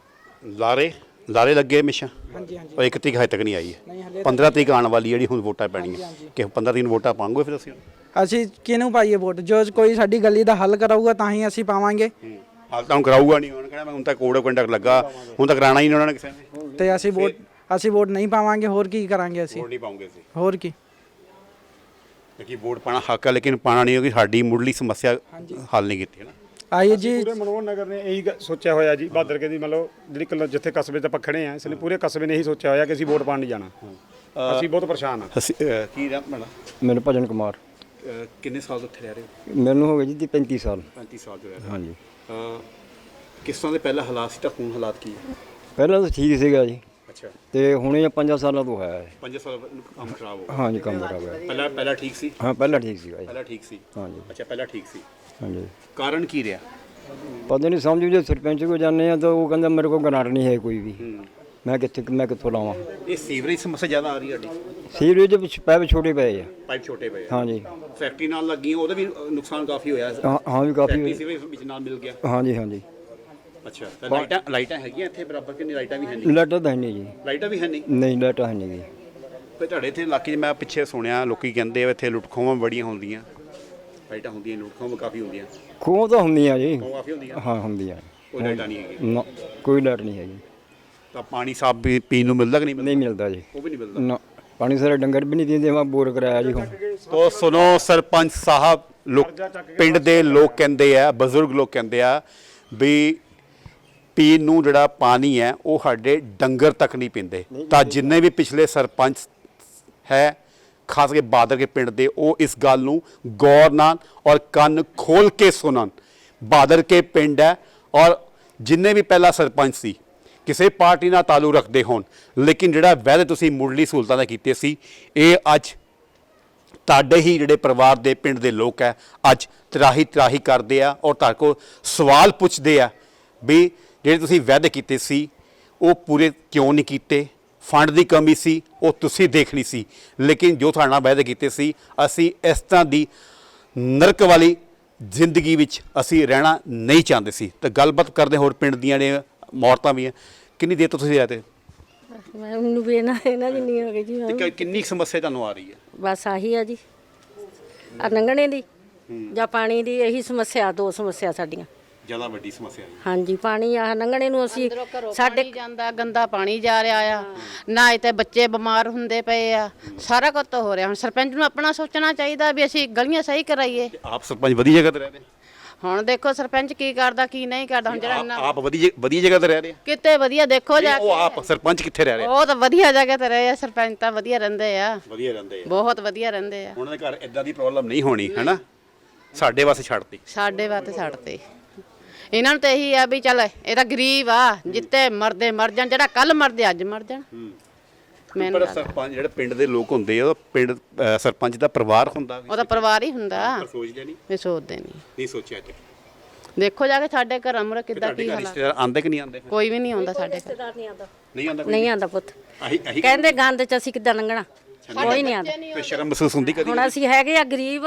ਲਾਰੇ? ਲਾਰੇ ਲੱਗੇ ਹਮੇਸ਼ਾ। ਹਾਂਜੀ ਹਾਂਜੀ। ਉਹ ਇੱਕ ਤਰੀਕ ਹਜੇ ਤੱਕ ਨਹੀਂ ਆਈ ਹੈ। ਨਹੀਂ ਹਲੇ 15 ਤਰੀਕ ਆਉਣ ਵਾਲੀ ਜਿਹੜੀ ਹੁਣ ਵੋਟਾਂ ਪੈਣੀਆਂ। ਕਿ 15 ਦਿਨ ਵੋਟਾਂ ਪਾਉਂਗੇ ਫਿਰ ਅਸੀਂ? ਅਸੀਂ ਕਿਹਨੂੰ ਪਾਈਏ ਵੋਟ? ਜੋ ਕੋਈ ਸਾਡੀ ਗਲੀ ਦਾ ਹੱਲ ਕਰਾਊਗਾ ਤਾਂ ਹੀ ਅਸੀਂ ਪਾਵਾਂਗੇ। ਹਾਲ ਤਾਂ ਹੁਣ ਕਰਾਊਗਾ ਨਹੀਂ। ਉਹਨਾਂ ਕਹਿੰਦਾ ਮੈਂ ਹੁਣ ਤਾਂ ਕੋਡ ਕੰਡਕਟ ਲੱਗਾ। ਹੁਣ ਤਾਂ ਕਰਾਣਾ ਹੀ ਨਹੀਂ ਉਹਨਾਂ ਨੇ ਕਿਸੇ ਨੇ। ਤੇ ਅਸੀਂ ਵੋਟ ਅਸੀਂ ਵੋਟ ਨਹੀਂ ਪਾਵਾਂਗੇ ਹੋਰ ਕੀ ਕਰਾਂਗੇ ਅਸੀਂ? ਵੋਟ ਨਹੀਂ ਪਾਉਂਗੇ ਅਸੀਂ। ਹੋਰ ਕੀ? ਕਿਉਂਕਿ ਵੋਟ ਪਾਣਾ ਹੱਕ ਹੈ ਲੇਕਿਨ ਪਾਣਾ ਨਹੀਂ ਹੋਗੀ ਸਾਡੀ ਮੁੱਢਲੀ ਸਮੱਸਿਆ ਹੱਲ ਨਹੀਂ ਕੀਤੀ ਹੈ ਨਾ। ਆਈਏ ਜੀ। ਪੂਰੇ ਮਨੋਹਰ ਨਗਰ ਨੇ ਇਹੀ ਗ- ਸੋਚਿਆ ਹੋਇਆ ਜੀ ਬਹਾਦਰ ਕੇ ਦੀ ਮਤਲਬ ਜਿਹੜੀ ਕਲ- ਜਿੱਥੇ ਕਸਬੇ 'ਚ ਆਪਾਂ ਖੜੇ ਆ ਇਸ ਨੇ ਪੂਰੇ ਕਸਬੇ ਨੇ ਇਹੀ ਸੋਚਿਆ ਹੋਇਆ ਕਿ ਅਸੀਂ ਵੋਟ ਪਾਣ ਨਹੀਂ ਜਾਣਾ। ਅਸੀਂ ਬਹੁਤ ਪਰੇਸ਼ਾਨ ਆ। ਅਸੀਂ ਕੀ ਰਾਮ ਬਣਾ ਮੈਨੂੰ ਭਜਨ ਕੁਮਾਰ। ਕਿੰਨੇ ਸਾਲ ਤੋਂ ਉੱਥੇ ਰਹਿ ਰਹੇ ਹੋ? ਮੈਨੂੰ ਹੋ ਗਏ ਜੀ 35 ਸਾਲ। 35 ਸਾਲ ਤੋਂ ਰਹਿ ਰਹੇ ਹਾਂਜੀ। ਹੋ ਕਿਸ ਤਰ੍ਹਾਂ ਦੇ ਪਹਿਲਾਂ ਹਾਲਾਤ ਸੀ ਤਾਂ ਹੁਣ ਹਾਲਾਤ ਕੀ ਹੈ? ਪਹਿਲਾਂ ਤਾਂ ਠੀਕ ਸੀਗਾ ਜੀ। ਅੱਛਾ। ਤੇ ਹੁਣੇ 5 ਸਾਲਾਂ ਤੋਂ ਹੋਇਆ ਹੈ। 5 ਸਾਲ ਨੂੰ ਕੰਮ ਖਰਾਬ ਹੋ ਗਿਆ। ਹਾਂਜੀ ਕੰਮ ਖਰਾਬ ਹੋਇਆ। ਪਹਿਲਾਂ ਪਹਿਲਾਂ ਠੀਕ ਸੀ? ਹਾਂ ਪਹਿਲਾਂ ਠੀਕ ਸੀਗਾ ਜੀ ਪਹਿਲਾਂ ਠੀਕ ਸੀ। ਹਾਂਜੀ। ਅੱਛਾ ਪਹਿਲਾਂ ਠੀਕ ਸੀ। ਹਾਂਜੀ। ਕਾਰਨ ਕੀ ਰਿਹਾ? ਪਤਾ ਨਹੀਂ ਸਮਝੋ ਜੇ ਸਰਪੰਚ ਕੋ ਜਾਂਦੇ ਆ ਤਾਂ ਉਹ ਕਹਿੰਦਾ ਮੇਰੇ ਕੋਲ ਗਰਾਂਟ ਨਹੀਂ ਹੈ ਕੋਈ ਵੀ। ਮੈਂ ਕਿੱਥੇ ਮੈਂ ਕਿੱਥੋਂ ਲਾਵਾਂ? ਇਹ ਸੀਵਰੇਜ ਸਮੱਸਿਆ ਜ਼ਿਆਦਾ ਆ ਰਹੀ ਹੈ ਸੀਵਰੇਜ ਵਿੱਚ ਪੈਪ ਛੋਟੇ ਪਏ ਆ। ਪਾਈਪ ਛੋਟੇ ਪਏ ਆ। ਹਾਂਜੀ। ਫੈਕਟਰੀ ਨਾਲ ਲੱਗੀ ਉਹਦਾ ਵੀ ਨੁਕਸਾਨ ਕਾਫੀ ਹੋਇਆ। ਹਾਂ ਹਾਂ ਵੀ ਕਾਫੀ ਸੀਵਰੇਜ ਵਿੱਚ ਨਾਲ ਮਿਲ ਗਿਆ। ਹਾਂਜੀ ਹਾਂਜੀ। ਅੱਛਾ ਤਾਂ ਲਾਈਟਾਂ ਲਾਈਟਾਂ ਹੈਗੀਆਂ ਇੱਥੇ ਬਰਾਬਰ ਕਿ ਨਹੀਂ? ਲਾਈਟਾਂ ਵੀ ਹੈ ਨਹੀਂ? ਲੈਟਰ ਤਾਂ ਹੈ ਨਹੀਂ ਜੀ। ਲਾਈਟਾਂ ਵੀ ਹੈ ਨਹੀਂ? ਨਹੀਂ ਲੈਟਰ ਹੈ ਨਹੀਂ ਜੀ। ਤੇ ਤੁਹਾਡੇ ਇੱਥੇ ਇਲਾਕੇ 'ਚ ਮੈਂ ਪਿੱਛੇ ਸੁਣਿਆ ਲੋਕੀ ਕਹਿੰਦੇ ਆ ਇੱਥੇ ਲੁੱਟ ਖੋਹਾਂ ਬੜੀਆਂ ਹੁੰਦੀਆਂ। ਲਾਈਟਾਂ ਹੁੰਦੀਆਂ ਲੁੱਟ ਖੋਹਾਂ ਕਾਫੀ ਹੁੰਦੀਆਂ। ਖੂਹ ਤਾਂ ਹੁੰਦੀਆਂ ਜੀ। ਖੋਹਾਂ ਕਾਫੀ ਹੁੰਦੀਆਂ? ਹਾਂ ਹੁੰਦੀਆਂ। ਕੋਈ ਲਾਈਟਾਂ ਨਹੀਂ ਹੈਗੀ? ਨਾ ਕੋਈ ਲੈਟ ਨਹੀਂ ਹੈਗੀ। ਤਾਂ ਪਾਣੀ ਸਾਫ਼ ਵੀ ਪੀਣ ਨੂੰ ਮਿਲਦਾ ਕਿ ਨਹੀਂ ਮਿਲਦਾ ਨਹੀਂ ਮਿਲਦਾ ਜੀ। ਉਹ ਵੀ ਨਹੀਂ ਮਿਲਦਾ? ਨਾ ਪਾਣੀ ਸਾਰੇ ਡੰਗਰ ਵੀ ਨਹੀਂ ਦਿੰਦੇ ਮੈਂ ਬੋਰ ਕਰਾਇਆ ਜੀ ਹੁਣ। ਤੋ ਸੁਨੋ ਸਰਪੰਚ ਸਾਹਿਬ ਲੋਕ ਪਿੰਡ ਦੇ ਲੋਕ ਕਹਿੰਦੇ ਆ ਬਜ਼ੁਰਗ ਲੋਕ ਕਹਿੰਦੇ ਆ ਵੀ ਪੀਣ ਨੂੰ ਜਿਹੜਾ ਪਾਣੀ ਹੈ ਉਹ ਸਾਡੇ ਡੰਗਰ ਤੱਕ ਨਹੀਂ ਪੀਂਦੇ। ਤਾਂ ਜਿੰਨੇ ਵੀ ਪਿਛਲੇ ਸਰਪੰਚ ਹੈ ਖਾਸ ਕਰਕੇ ਬਾਦਰ ਕੇ ਪਿੰਡ ਦੇ, ਉਹ ਇਸ ਗੱਲ ਨੂੰ ਗੌਰ ਨਾਲ ਔਰ ਕੰਨ ਖੋਲ ਕੇ ਸੁਣਨ। ਬਾਦਰ ਕੇ ਪਿੰਡ ਹੈ ਔਰ ਜਿੰਨੇ ਵੀ ਪਹਿਲਾ ਸਰਪੰਚ ਸੀ, ਕਿਸੇ ਪਾਰਟੀ ਨਾਲ ਤਾਲੁਕ ਰੱਖਦੇ ਹੋਣ, ਲੇਕਿਨ ਜਿਹੜਾ ਵਾਅਦੇ ਤੁਸੀਂ ਮੁੱਢਲੀ ਸਹੂਲਤਾਂ ਦਾ ਕੀਤੇ ਸੀ, ਇਹ ਅੱਜ ਤੁਹਾਡੇ ਹੀ ਜਿਹੜੇ ਪਰਿਵਾਰ ਦੇ ਪਿੰਡ ਦੇ ਲੋਕ ਹੈ, ਅੱਜ ਤਰਾਹੀ ਤਰਾਹੀ ਕਰਦੇ ਆ ਔਰ ਤੁਹਾਡੇ ਕੋਲ ਸਵਾਲ ਪੁੱਛਦੇ ਆ ਵੀ ਜਿਹੜੇ ਤੁਸੀਂ ਵਾਅਦੇ ਕੀਤੇ ਸੀ, ਉਹ ਪੂਰੇ ਕਿਉਂ ਨਹੀਂ ਕੀਤੇ? ਫੰਡ ਦੀ ਕਮੀ ਸੀ ਉਹ ਤੁਸੀਂ ਦੇਖਣੀ ਸੀ। ਲੇਕਿਨ ਜੋ ਤੁਹਾਡੇ ਨਾਲ ਵਾਅਦੇ ਕੀਤੇ ਸੀ ਅਸੀਂ ਇਸ ਤਰ੍ਹਾਂ ਦੀ ਨਰਕ ਵਾਲੀ ਜ਼ਿੰਦਗੀ ਵਿੱਚ ਅਸੀਂ ਰਹਿਣਾ ਨਹੀਂ ਚਾਹੁੰਦੇ ਸੀ। ਤਾਂ ਗੱਲਬਾਤ ਕਰਦੇ ਹੋਰ ਪਿੰਡ ਦੀਆਂ ਨੇ ਮੌਰਤਾਂ ਵੀ ਹੈ। ਕਿੰਨੀ ਦੇਰ ਤੋਂ ਤੁਸੀਂ ਰਹਤੇ ਮੈਂ ਮੈਨੂੰ ਵੀ ਇਹਨਾਂ ਇਹਨਾਂ ਦੀ ਨਹੀਂ ਹੋ ਗਈ ਜੀ ਤੇ ਕਿ- ਕਿੰਨੀ ਕੁ ਸਮੱਸਿਆ ਤੁਹਾਨੂੰ ਆ ਰਹੀ ਹੈ? ਬਸ ਆਹੀ ਆ ਜੀ। ਆ ਲੰਘਣੇ ਦੀ ਜਾਂ ਪਾਣੀ ਦੀ ਇਹੀ ਸਮੱਸਿਆ ਦੋ ਸਮੱਸਿਆ ਸਾਡੀਆਂ। ਜ਼ਿਆਦਾ ਵੱਡੀ ਸਮੱਸਿਆ ਹੈ। ਹਾਂਜੀ ਪਾਣੀ ਆ ਲੰਘਣੇ ਨੂੰ ਅਸੀਂ ਸਾਡੇ ਜਾਂਦਾ ਗੰਦਾ ਪਾਣੀ ਜਾ ਰਿਹਾ ਆ। ਨਾ ਇੱਥੇ ਬੱਚੇ ਬਿਮਾਰ ਹੁੰਦੇ ਪਏ ਆ। ਸਾਰਾ ਕੁਝ ਤਾਂ ਹੋ ਰਿਹਾ। ਹੁਣ ਸਰਪੰਚ ਨੂੰ ਆਪਣਾ ਸੋਚਣਾ ਚਾਹੀਦਾ ਵੀ ਅਸੀਂ ਗਲੀਆਂ ਸਹੀ ਕਰਾਈਏ। ਆਪ ਸਰਪੰਚ ਵਧੀਆ ਜਗ੍ਹਾ ਤੇ ਰਹਿ ਰਹੇ ਹੁਣ ਦੇਖੋ ਸਰਪੰਚ ਕੀ ਕਰਦਾ ਕੀ ਨਹੀਂ ਕਰਦਾ ਹੁਣ ਜਿਹੜਾ ਆਪ ਇੰਨਾ- ਆਪ ਵਧੀਆ ਵਧੀਆ ਜਗ੍ਹਾ ਤੇ ਰਹਿ ਰਹੇ ਆ? ਕਿਤੇ ਵਧੀਆ ਦੇਖੋ ਜਾ ਉਹ ਆਪ ਸਰਪੰਚ ਕਿੱਥੇ ਰਹਿ ਰਹੇ ਆ? ਉਹ ਤਾਂ ਵਧੀਆ ਜਗ੍ਹਾ ਤੇ ਰਹੇ ਆ ਸਰਪੰਚ ਤਾਂ ਵਧੀਆ ਰਹਿੰਦੇ ਆ। ਵਧੀਆ ਰਹਿੰਦੇ ਆ। ਬਹੁਤ ਵਧੀਆ ਰਹਿੰਦੇ ਆ। ਉਹਨਾਂ ਦੇ ਘਰ ਇਦਾਂ ਦੀ ਪ੍ਰੋਬਲਮ ਨਹੀਂ ਹੋਣੀ ਹੈਨਾ? ਸਾਡੇ ਵਾਸਤੇ ਛੱਡਤੀ। ਸਾਡੇ ਵਾਸਤੇ ਛੱਡਤੇ। ਇਹਨਾਂ ਨੂੰ ਤਾਂ ਇਹੀ ਆ ਵੀ ਚੱਲ ਇਹ ਤਾਂ ਗਰੀਬ ਆ ਜਿੱਤੇ ਮਰਦੇ ਮਰ ਜਾਣ ਜਿਹੜਾ ਕੱਲ ਮਰਦੇ ਅੱਜ ਮਰ ਜਾਣ। ਮੈਨੂੰ ਪਰ ਲੱਗਦਾ। ਸਰਪੰਚ ਜਿਹੜੇ ਪਿੰਡ ਦੇ ਲੋਕ ਹੁੰਦੇ ਆ ਉਹ ਪਿੰਡ ਅ, ਸਰਪੰਚ ਦਾ ਪਰਿਵਾਰ ਹੁੰਦਾ ਵੀ ਉਹਦਾ ਪਰਿਵਾਰ ਹੀ ਹੁੰਦਾ। ਪਰ ਸੋਚਦੇ ਨਹੀਂ? ਇਹ ਸੋਚਦੇ ਨਹੀਂ। ਨਹੀਂ ਸੋਚਿਆ ਤੇ ਦੇਖੋ ਜਾ ਕੇ ਸਾਡੇ ਘਰ ਅਮਰ ਕਿੱਦਾਂ ਤੁਹਾਡੇ ਕੀ ਘਰ ਹਾਲਾਤ। ਰਿਸ਼ਤੇਦਾਰ ਆਂਦੇ ਕਿ ਨਹੀਂ ਆਂਦੇ ਕੋਈ ਵੀ ਨਹੀਂ ਆਉਂਦਾ ਸਾਡੇ ਘਰ। ਨਹੀਂ ਆਉਂਦਾ। ਨਹੀਂ ਆਂਦਾ ਕੋਈ ਨਹੀਂ ਆਉਂਦਾ ਪੁੱਤ। ਆਹੀ ਆਹੀ ਕਹਿੰਦੇ ਗੰਦ ਚ ਅਸੀਂ ਕਿੱਦਾਂ ਲੰਘਣਾ? ਕੋਈ ਨਹੀਂ ਆਉਂਦਾ। ਤੇ ਸ਼ਰਮ ਮਹਿਸੂਸ ਹੁੰਦੀ ਕਦੀ? ਹੁਣ ਅਸੀਂ ਹੈਗੇ ਆ ਗਰੀਬ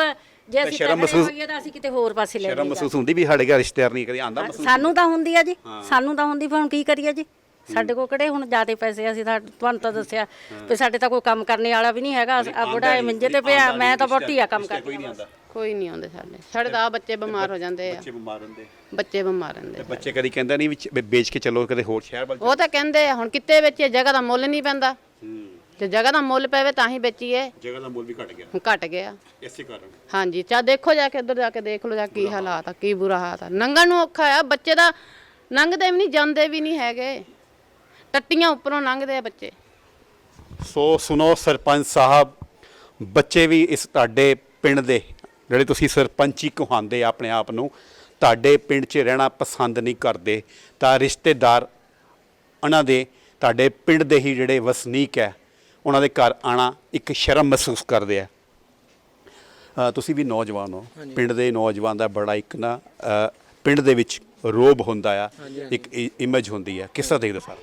ਜੇ ਅਸੀਂ ਸ਼ਰਮ ਸ਼ਰਮ ਮਹਿਸੂਸ- ਹੋਈਏ ਤਾਂ ਅਸੀਂ ਕਿਤੇ ਹੋਰ ਪਾਸੇ ਲੈ ਸ਼ਰਮ ਜਾਈਏ ਮਹਿਸੂਸ ਹੁੰਦੀ ਵੀ ਸਾਡੇ ਘਰ ਰਿਸ਼ਤੇਦਾਰ ਨਹੀਂ ਕਦੀ ਆਂਦਾ ਮਹਿਸੂਸ ਸਾਨੂੰ ਤਾਂ ਹੁੰਦੀ ਆ ਜੀ ਸਾਨੂੰ ਤਾਂ ਹੁੰਦੀ ਪਰ ਹੁਣ ਕੀ ਕਰੀਏ ਜੀ? ਸਾਡੇ ਕੋਲ ਕਿਹੜੇ ਹੁਣ ਜ਼ਿਆਦੇ ਪੈਸੇ ਆ, ਅਸੀਂ ਤਾਂ ਤੁਹਾਨੂੰ ਤਾਂ ਦੱਸਿਆ। ਵੀ ਸਾਡੇ ਤਾਂ ਕੋਈ ਕੰਮ ਕਰਨੇ ਵਾਲਾ ਵੀ ਨਹੀਂ ਹੈਗਾ ਆ ਬੁੜਾ ਮੰਜੇ ਤੇ ਪਿਆ ਮੈਂ ਤਾਂ ਬੋਟੀ ਆ ਕੰਮ ਕੋਈ ਕਰਦੀ ਨਹੀਂ ਆਂਦਾ। ਕੋਈ ਨਹੀਂ ਆਉਂਦੇ ਸਾਡੇ। ਸਾਡੇ ਤਾਂ ਬੱਚੇ ਬਿਮਾਰ ਹੋ ਜਾਂਦੇ ਆ। ਬੱਚੇ ਬਿਮਾਰ ਹੁੰਦੇ ਬੱਚੇ ਬਿਮਾਰ ਰਹਿੰਦੇ ਬੱਚੇ ਕਦੀ ਕਹਿੰਦਾ ਨਹੀਂ ਵੀ ਵੇਚ ਕੇ ਚਲੋ ਕਦੇ ਹੋਰ ਸ਼ਹਿਰ ਵੱਲ ਉਹ ਤਾਂ ਕਹਿੰਦੇ ਆ ਹੁਣ ਕਿੱਤੇ ਵੇਚੀਏ ਜਗ੍ਹਾ ਦਾ ਮੁੱਲ ਨਹੀਂ ਪੈਂਦਾ। ਜੇ ਜਗ੍ਹਾ ਦਾ ਮੁੱਲ ਪਵੇ ਤਾਂ ਹੀ ਵੇਚੀਏ। ਜਗ੍ਹਾ ਦਾ ਮੁੱਲ ਵੀ ਘਟ ਗਿਆ। ਘਟ ਗਿਆ। ਇਸੇ ਕਾਰਨ। ਹਾਂਜੀ ਚਾ ਦੇਖੋ ਜਾ ਕੇ ਉੱਧਰ ਜਾ ਕੇ ਦੇਖ ਲਓ ਜਾ ਕੀ ਹਾਲਾਤ ਆ ਕੀ ਬੁਰਾ ਹਾਲ ਆ। ਲੰਘਣ ਨੂੰ ਔਖਾ ਆ ਬੱਚੇ ਦਾ ਲੰਘਦੇ ਵੀ ਨਹੀਂ ਜਾਂਦੇ ਵੀ ਨਹੀਂ ਹੈਗੇ। ਟੱਟੀਆਂ ਉੱਪਰੋਂ ਲੰਘਦੇ ਆ ਬੱਚੇ। ਸੋ ਸੁਣੋ ਸਰਪੰਚ ਸਾਹਿਬ ਬੱਚੇ ਵੀ ਇਸ ਤੁਹਾਡੇ ਪਿੰਡ ਦੇ ਜਿਹੜੇ ਤੁਸੀਂ ਸਰਪੰਚੀ ਕਹਾਉਂਦੇ ਆ ਆਪਣੇ ਆਪ ਨੂੰ ਤੁਹਾਡੇ ਪਿੰਡ 'ਚ ਰਹਿਣਾ ਪਸੰਦ ਨਹੀਂ ਕਰਦੇ ਤਾਂ ਰਿਸ਼ਤੇਦਾਰ ਉਹਨਾਂ ਦੇ ਤੁਹਾਡੇ ਪਿੰਡ ਦੇ ਹੀ ਜਿਹੜੇ ਵਸਨੀਕ ਹੈ ਉਹਨਾਂ ਦੇ ਘਰ ਆਣਾ ਇੱਕ ਸ਼ਰਮ ਮਹਿਸੂਸ ਕਰਦੇ ਆ। ਤੁਸੀਂ ਵੀ ਨੌਜਵਾਨ ਹੋ। ਪਿੰਡ ਦੇ ਨੌਜਵਾਨ ਦਾ ਬੜਾ ਇੱਕ ਨਾ ਪਿੰਡ ਦੇ ਵਿੱਚ ਰੋਬ ਹੁੰਦਾ ਆ ਇੱਕ ਇਮੇਜ ਹੁੰਦੀ ਆ। ਕਿਸ ਤਰ੍ਹਾਂ ਦੇਖਦੇ ਸਰ?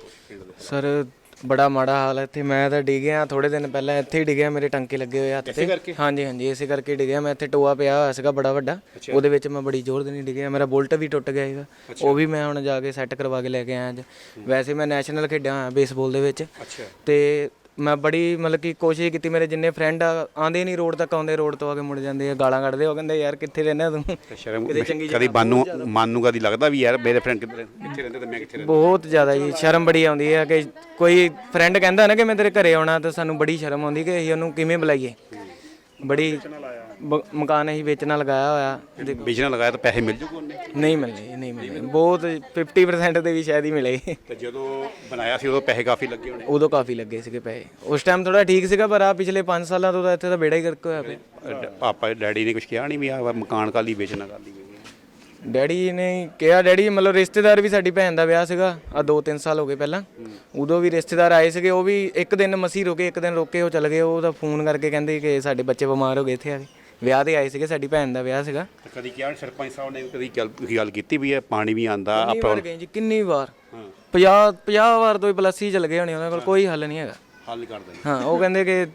ਸਰ ਬੜਾ ਮਾੜਾ ਹਾਲ ਹੈ ਇੱਥੇ। ਮੈਂ ਤਾਂ ਡਿੱਗਿਆ ਥੋੜੇ ਦਿਨ ਪਹਿਲਾਂ ਇੱਥੇ ਹੀ ਡਿੱਗਿਆ ਮੇਰੇ ਟੰਕੇ ਲੱਗੇ ਹੋਏ ਹੱਥ ਤੇ? ਹਾਂਜੀ ਹਾਂਜੀ ਇਸੇ ਕਰਕੇ ਡਿੱਗਿਆ। ਮੈਂ ਇੱਥੇ ਟੋਆ ਪਿਆ ਹੋਇਆ ਸੀਗਾ ਬੜਾ ਵੱਡਾ। ਉਹਦੇ ਵਿੱਚ ਮੈਂ ਬੜੀ ਜ਼ੋਰ ਦੇ ਨਹੀਂ ਡਿੱਗਿਆ। ਮੇਰਾ ਬੁਲਟ ਵੀ ਟੁੱਟ ਗਿਆ ਸੀਗਾ। ਉਹ ਵੀ ਮੈਂ ਹੁਣ ਜਾ ਕੇ ਸੈੱਟ ਕਰਵਾ ਕੇ ਲੈ ਕੇ ਆਇਆ ਅੱਜ। ਵੈਸੇ ਮੈਂ ਨੈਸ਼ਨਲ ਖੇਡਿਆ ਹੋਇਆ ਬੇਸਬਾਲ ਦੇ ਵਿੱਚ। ਤੇ ਮੈਂ ਬੜੀ ਮਤਲਬ ਕਿ ਕੋਸ਼ਿਸ਼ ਕੀਤੀ ਮੇਰੇ ਜਿੰਨੇ ਫਰੈਂਡ ਆਂਦੇ ਨਹੀਂ ਰੋਡ ਤੱਕ ਆਉਂਦੇ ਰੋਡ ਤੋਂ ਆ ਕੇ ਮੁੜ ਜਾਂਦੇ ਆ ਗਾਲਾਂ ਕੱਢਦੇ ਉਹ ਕਹਿੰਦੇ ਯਾਰ ਕਿੱਥੇ ਰਹਿੰਦਾ ਤੂੰ? ਸ਼ਰਮ ਕਿਤੇ ਚੰਗੀ ਕਦੀ ਮਨ ਨੂੰ ਮਨ ਕਦੀ ਲੱਗਦਾ ਵੀ ਯਾਰ ਮੇਰੇ ਫਰੈਂਡ ਕਿੱਥੇ ਕਿੱਥੇ ਰਹਿੰਦੇ ਤੇ ਮੈਂ ਕਿੱਥੇ ਰਹਿੰਦਾ? ਬਹੁਤ ਜ਼ਿਆਦਾ ਜੀ ਸ਼ਰਮ ਬੜੀ ਆਉਂਦੀ ਹੈ ਕਿ ਕੋਈ ਫਰੈਂਡ ਕਹਿੰਦਾ ਨਾ ਕਿ ਮੈਂ ਤੇਰੇ ਘਰੇ ਆਉਣਾ ਤਾਂ ਸਾਨੂੰ ਬੜੀ ਸ਼ਰਮ ਆਉਂਦੀ ਕਿ ਅਸੀਂ ਉਹਨੂੰ ਕਿਵੇਂ ਬੁਲਾਈਏ। ਬੜੀ ਬ- ਮਕਾਨ ਅਸੀਂ ਵੇਚਣਾ ਲਗਾਇਆ ਹੋਇਆ। ਬਿਜਨਸ ਲਗਾਇਆ ਤਾਂ ਪੈਸੇ ਮਿਲ ਜੂਗੇ ਉਹਨੇ? ਨਹੀਂ ਮਿਲਨੇ ਨਹੀਂ ਮਿਲਨੇ ਬਹੁਤ 50% ਦੇ ਵੀ ਸ਼ਾਇਦ ਹੀ ਮਿਲੇ। ਤੇ ਜਦੋਂ ਬਣਾਇਆ ਸੀ ਉਦੋਂ ਪੈਸੇ ਕਾਫੀ ਲੱਗੇ ਹੋਣੇ? ਉਦੋਂ ਕਾਫੀ ਲੱਗੇ ਸੀਗੇ ਪੈਸੇ। ਉਸ ਟਾਈਮ ਥੋੜਾ ਠੀਕ ਸੀਗਾ ਪਰ ਆ ਪਿਛਲੇ 5 ਸਾਲਾਂ ਤੋਂ ਤਾਂ ਇੱਥੇ ਤਾਂ ਬੇੜਾ ਹੀ ਕਰਕੇ ਹੋਇਆ ਪਿਆ। ਪਾਪਾ ਡੈਡੀ ਨੇ ਕੁਝ ਕਿਹਾ ਨਹੀਂ ਵੀ ਆ ਮਕਾਨ ਕਾਲੀ ਵੇਚਣਾ ਕਾਲੀ ਵੇਚਣਾ? ਡੈਡੀ ਨੇ ਕਿਹਾ ਡੈਡੀ ਮਤਲਬ ਰਿਸ਼ਤੇਦਾਰ ਵੀ ਸਾਡੀ ਭੈਣ ਦਾ ਵਿਆਹ ਸੀਗਾ ਆ 2-3 ਸਾਲ ਹੋ ਗਏ ਪਹਿਲਾਂ। ਉਦੋਂ ਵੀ ਰਿਸ਼ਤੇਦਾਰ ਆਏ ਸੀਗੇ ਉਹ ਵੀ ਇੱਕ ਦਿਨ ਮਸੀ ਰੁਕੇ ਇੱਕ ਦਿਨ ਰੁਕੇ ਉਹ ਚਲੇ ਗਏ। ਉਹਦਾ ਫੋਨ ਕਰਕੇ ਕਹਿੰਦੇ ਕਿ ਸਾਡੇ ਬੱਚੇ ਬਿਮਾਰ ਹੋ ਗਏ ਇੱਥੇ ਆ ਕੇ। ਵਿਆਹ ਤੇ ਆਏ ਸੀਗੇ ਸਾਡੀ ਭੈਣ ਦਾ ਵਿਆਹ ਸੀਗਾ। ਤੇ ਕਦੀ ਕਿਹਾ ਸਰਪੰਚ ਸਾਹਿਬ ਨੇ ਕਦੀ ਗੱਲ ਗੱਲ ਕੀਤੀ ਵੀ ਹੈ ਪਾਣੀ ਵੀ ਆਂਦਾ ਕਿੰਨੀ ਆਪਾਂ ਵਾਰ ਗਏ ਜੀ ਕਿੰਨੀ ਵਾਰ? 50 50 ਵਾਰ ਤੋਂ ਹੀ ਪਲੱਸ ਹੀ ਚਲ ਗਏ ਹੋਣੇ ਉਹਨਾਂ ਕੋਲ ਕੋਈ ਹੱਲ ਨਹੀਂ ਹੈਗਾ। ਹੱਲ ਕਰ ਦੇਣਾ ਹਾਂ ਉਹ ਕਹਿੰਦੇ ਕਿ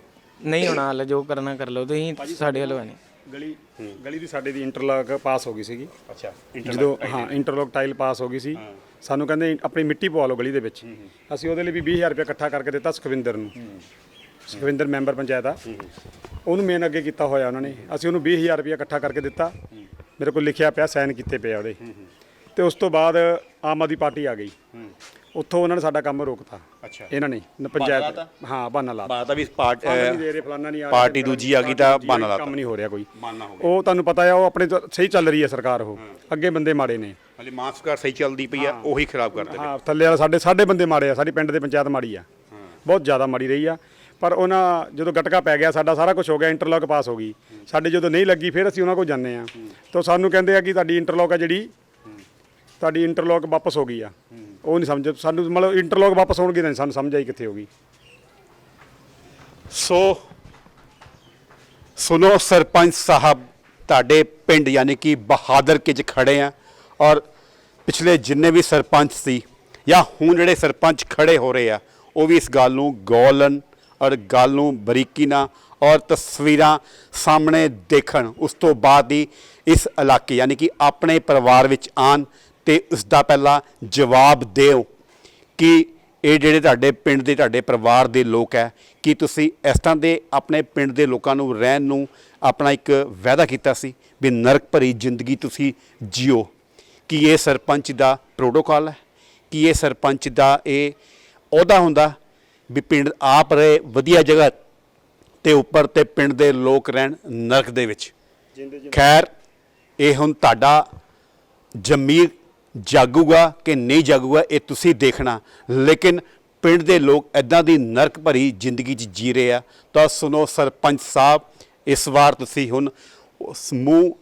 ਨਹੀਂ ਹੋਣਾ ਹੱਲ ਜੋ ਕਰਨਾ ਕਰ ਲਓ ਤੁਸੀਂ ਸਾਡੇ ਹੱਲ ਨਹੀਂ ਗਲੀ ਗਲੀ ਦੀ ਸਾਡੇ ਦੀ ਇੰਟਰਲੌਕ ਪਾਸ ਹੋ ਗਈ ਸੀਗੀ। ਅੱਛਾ ਜਦੋਂ ਹਾਂ ਇੰਟਰਲੌਕ ਟਾਈਲ ਪਾਸ ਹੋ ਗਈ ਸੀ। ਸਾਨੂੰ ਕਹਿੰਦੇ ਆਪਣੀ ਮਿੱਟੀ ਪਵਾ ਲਓ ਗਲੀ ਦੇ ਵਿੱਚ। ਅਸੀਂ ਉਹਦੇ ਲਈ ਵੀ 20000 ਰੁਪਏ ਇਕੱਠਾ ਕਰਕੇ ਦਿੱਤਾ ਸੁਖਵਿੰਦਰ ਨੂੰ। ਸੁਖਵਿੰਦਰ ਮੈਂਬਰ ਪੰਚਾਇਤ ਆ। ਉਹਨੂੰ ਮੇਨ ਅੱਗੇ ਕੀਤਾ ਹੋਇਆ ਉਹਨਾਂ ਨੇ। ਅਸੀਂ ਉਹਨੂੰ 20000 ਰੁਪਏ ਇਕੱਠਾ ਕਰਕੇ ਦਿੱਤਾ। ਮੇਰੇ ਕੋਲ ਲਿਖਿਆ ਪਿਆ ਸਾਈਨ ਕੀਤੇ ਪਿਆ ਉਹਦੇ। ਤੇ ਉਸ ਤੋਂ ਬਾਅਦ ਆਮ ਆਦਮੀ ਪਾਰਟੀ ਆ ਗਈ। ਉੱਥੋਂ ਉਹਨਾਂ ਨੇ ਸਾਡਾ ਕੰਮ ਰੋਕਤਾ। ਅੱਛਾ। ਇਹਨਾਂ ਨੇ ਨ- ਪੰਚਾਇਤ ਹਾਂ ਬਹਾਨਾ ਲਾ ਬਾਤ ਵੀ ਪਾਰਟ ਫਲਾਨਾ ਨਹੀਂ ਦੇ ਰਹੇ ਫਲਾਨਾ ਨਹੀਂ ਆ ਰਿਹਾ, ਪਾਰਟੀ ਦੂਜੀ ਆ ਗਈ ਤਾਂ ਪਾਰਟੀ ਬਹਾਨਾ ਕੰਮ ਲਾਤਾ। ਨਹੀਂ ਹੋ ਰਿਹਾ ਕੋਈ। ਬਹਾਨਾ ਹੋ ਗਿਆ। ਉਹ ਤੁਹਾਨੂੰ ਪਤਾ ਆ ਉਹ ਆਪਣੇ ਤੋਂ ਸਹੀ ਚੱਲ ਰਹੀ ਹੈ ਸਰਕਾਰ ਉਹ। ਅੱਗੇ ਬੰਦੇ ਮਾੜੇ ਨੇ। ਹਲੇ ਮਾਸਕਰ ਸਹੀ ਚੱਲਦੀ ਪਈ ਆ ਉਹੀ ਖਰਾਬ ਕਰਦੇ ਹਾਂ ਥੱਲੇ ਵਾਲਾ ਸਾਡੇ ਸਾਡੇ ਬੰਦੇ ਮਾੜੇ ਆ ਸਾਡੀ ਪਿੰਡ ਦੇ ਪੰਚਾਇਤ ਮਾੜੀ ਆ। ਬਹੁਤ ਜ਼ਿਆਦਾ ਮਾੜੀ ਰਹੀ ਆ। ਪਰ ਉਹਨਾਂ ਜਦੋਂ ਗਟਕਾ ਪੈ ਗਿਆ, ਸਾਡਾ ਸਾਰਾ ਕੁਝ ਹੋ ਗਿਆ, ਇੰਟਰਲੌਕ ਪਾਸ ਹੋ ਗਈ। ਸਾਡੇ ਜਦੋਂ ਨਹੀਂ ਲੱਗੀ, ਫਿਰ ਅਸੀਂ ਉਹਨਾਂ ਕੋਲ ਜਾਂਦੇ ਆ ਤਾਂ ਸਾਨੂੰ ਕਹਿੰਦੇ ਆ ਕਿ ਤੁਹਾਡੀ ਇੰਟਰਲੌਕ ਆ ਜਿਹੜੀ, ਤੁਹਾਡੀ ਇੰਟਰਲੌਕ ਵਾਪਸ ਹੋ ਗਈ ਆ। ਉਹ ਨਹੀਂ ਸਮਝ, ਸਾਨੂੰ ਮਤਲਬ ਇੰਟਰਲੌਕ ਵਾਪਸ ਹੋਣਗੇ ਤਾਂ ਸਾਨੂੰ ਸਮਝ ਆਈ ਕਿੱਥੇ ਹੋ ਗਈ। ਸੋ ਸੁਨੋ ਸਰਪੰਚ ਸਾਹਿਬ, ਤੁਹਾਡੇ ਪਿੰਡ ਯਾਨੀ ਕਿ ਬਹਾਦਰ ਕੇ ਚ ਖੜੇ ਆ ਔਰ ਪਿਛਲੇ ਜਿੰਨੇ ਵੀ ਸਰਪੰਚ ਸੀ ਜਾਂ ਹੁਣ ਜਿਹੜੇ ਸਰਪੰਚ ਖੜੇ ਹੋ ਰਹੇ ਆ, ਉਹ ਵੀ ਇਸ ਗੱਲ ਨੂੰ ਗੌਲਨ ਔਰ ਗੱਲ ਨੂੰ ਬਰੀਕੀ ਨਾਲ ਔਰ ਤਸਵੀਰਾਂ ਸਾਹਮਣੇ ਦੇਖਣ, ਉਸ ਤੋਂ ਬਾਅਦ ਹੀ ਇਸ ਇਲਾਕੇ, ਯਾਨੀ ਕਿ ਆਪਣੇ ਪਰਿਵਾਰ ਵਿੱਚ ਆਣ ਤੇ ਉਸ ਦਾ ਪਹਿਲਾਂ ਜਵਾਬ ਦਿਓ ਕਿ ਇਹ ਜਿਹੜੇ ਤੁਹਾਡੇ ਪਿੰਡ ਦੇ, ਤੁਹਾਡੇ ਪਰਿਵਾਰ ਦੇ ਲੋਕ ਹੈ, ਕਿ ਤੁਸੀਂ ਇਸ ਤਰ੍ਹਾਂ ਦੇ ਆਪਣੇ ਪਿੰਡ ਦੇ ਲੋਕਾਂ ਨੂੰ ਰਹਿਣ ਨੂੰ ਆਪਣਾ ਇੱਕ ਵਾਅਦਾ ਕੀਤਾ ਸੀ ਵੀ ਨਰਕ ਭਰੀ ਜ਼ਿੰਦਗੀ ਤੁਸੀਂ ਜਿਓ? ਕਿ ਇਹ ਸਰਪੰਚ ਦਾ ਪ੍ਰੋਟੋਕਾਲ ਹੈ? ਕਿ ਇਹ ਸਰਪੰਚ ਦਾ ਇਹ ਅਹੁਦਾ ਹੁੰਦਾ? ਵੀ ਪਿੰਡ ਆਪ ਰਹੇ ਵਧੀਆ ਜਗ੍ਹਾ ਤੇ ਉੱਪਰ ਤੇ ਪਿੰਡ ਦੇ ਲੋਕ ਰਹਿਣ ਨਰਕ ਦੇ ਵਿੱਚ। ਖੈਰ ਇਹ ਹੁਣ ਤੁਹਾਡਾ ਜ਼ਮੀਰ ਜਾਗੂਗਾ ਕਿ ਨਹੀਂ ਜਾਗੂਗਾ ਇਹ ਤੁਸੀਂ ਦੇਖਣਾ। ਲੇਕਿਨ ਪਿੰਡ ਦੇ ਲੋਕ ਐਦਾਂ ਦੀ ਨਰਕ ਭਰੀ ਜ਼ਿੰਦਗੀ 'ਚ ਜੀ ਰਹੇ ਆ। ਤਾਂ ਸੁਣੋ ਸਰਪੰਚ ਸਾਹਿਬ ਇਸ ਵਾਰ ਤੁਸੀਂ ਹੁਣ ਉਸ ਮੂੰਹ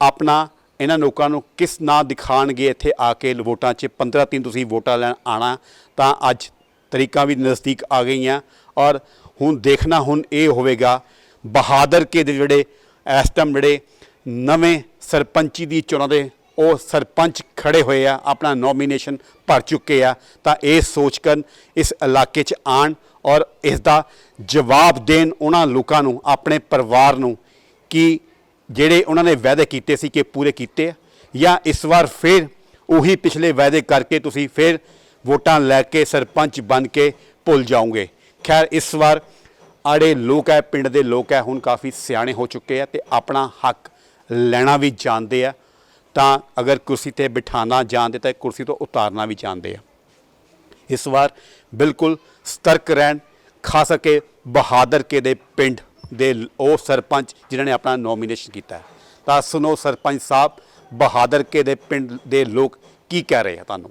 ਆਪਣਾ ਇਹਨਾਂ ਲੋਕਾਂ ਨੂੰ ਕਿਸ ਨਾਂ ਦਿਖਾਣਗੇ ਇੱਥੇ ਆ ਕੇ ਵੋਟਾਂ 'ਚ? 15 ਦਿਨ ਤੁਸੀਂ ਵੋਟਾਂ ਲੈਣ ਆਣਾ ਤਾਂ ਅੱਜ ਤਰੀਕਾਂ ਵੀ ਨਜ਼ਦੀਕ ਆ ਗਈਆਂ ਔਰ ਹੁਣ ਦੇਖਣਾ ਹੁਣ ਇਹ ਹੋਵੇਗਾ, ਬਹਾਦਰ ਕੇ ਦੇ ਜਿਹੜੇ ਇਸ ਟਾਈਮ ਜਿਹੜੇ ਨਵੇਂ ਸਰਪੰਚੀ ਦੀ ਚੋਣਾਂ ਦੇ ਉਹ ਸਰਪੰਚ ਖੜੇ ਹੋਏ ਆ, ਆਪਣਾ ਨੋਮੀਨੇਸ਼ਨ ਭਰ ਚੁੱਕੇ ਆ, ਤਾਂ ਇਹ ਸੋਚ ਕਰਨ ਇਸ ਇਲਾਕੇ 'ਚ ਆਣ ਔਰ ਇਸ ਦਾ ਜਵਾਬ ਦੇਣ ਉਹਨਾਂ ਲੋਕਾਂ ਨੂੰ, ਆਪਣੇ ਪਰਿਵਾਰ ਨੂੰ ਕਿ ਜਿਹੜੇ ਉਹਨਾਂ ਨੇ ਵਾਅਦੇ ਕੀਤੇ ਸੀ ਕਿ ਪੂਰੇ ਕੀਤੇ ਆ ਜਾਂ ਇਸ ਵਾਰ ਫਿਰ ਉਹੀ ਪਿਛਲੇ ਵਾਅਦੇ ਕਰਕੇ ਤੁਸੀਂ ਫਿਰ ਵੋਟਾਂ ਲੈ ਕੇ ਸਰਪੰਚ ਬਣ ਕੇ ਭੁੱਲ ਜਾਓਗੇ। ਖੈਰ, ਇਸ ਵਾਰ ਆੜੇ ਲੋਕ ਹੈ, ਪਿੰਡ ਦੇ ਲੋਕ ਹੈ, ਹੁਣ ਕਾਫੀ ਸਿਆਣੇ ਹੋ ਚੁੱਕੇ ਆ ਤੇ ਆਪਣਾ ਹੱਕ ਲੈਣਾ ਵੀ ਜਾਣਦੇ ਆ। ਤਾਂ ਅਗਰ ਕੁਰਸੀ ਤੇ ਬਿਠਾਣਾ ਜਾਣਦੇ ਤਾਂ ਕੁਰਸੀ ਤੋਂ ਉਤਾਰਨਾ ਵੀ ਜਾਣਦੇ ਆ। ਇਸ ਵਾਰ ਬਿਲਕੁਲ ਸਤਰਕ ਰਹਿਣ ਖਾਸ ਕਰਕੇ ਬਹਾਦਰ ਕੇ ਦੇ ਪਿੰਡ ਦੇ ਉਹ ਸਰਪੰਚ ਜਿਨ੍ਹਾਂ ਨੇ ਆਪਣਾ ਨੋਮੀਨੇਸ਼ਨ ਕੀਤਾ ਤਾਂ ਸੁਣੋ ਸਰਪੰਚ ਸਾਹਿਬ, ਬਹਾਦਰ ਕੇ ਦੇ ਪਿੰਡ ਦੇ ਲੋਕ ਕੀ ਕਹਿ ਰਹੇ ਆ ਤੁਹਾਨੂੰ?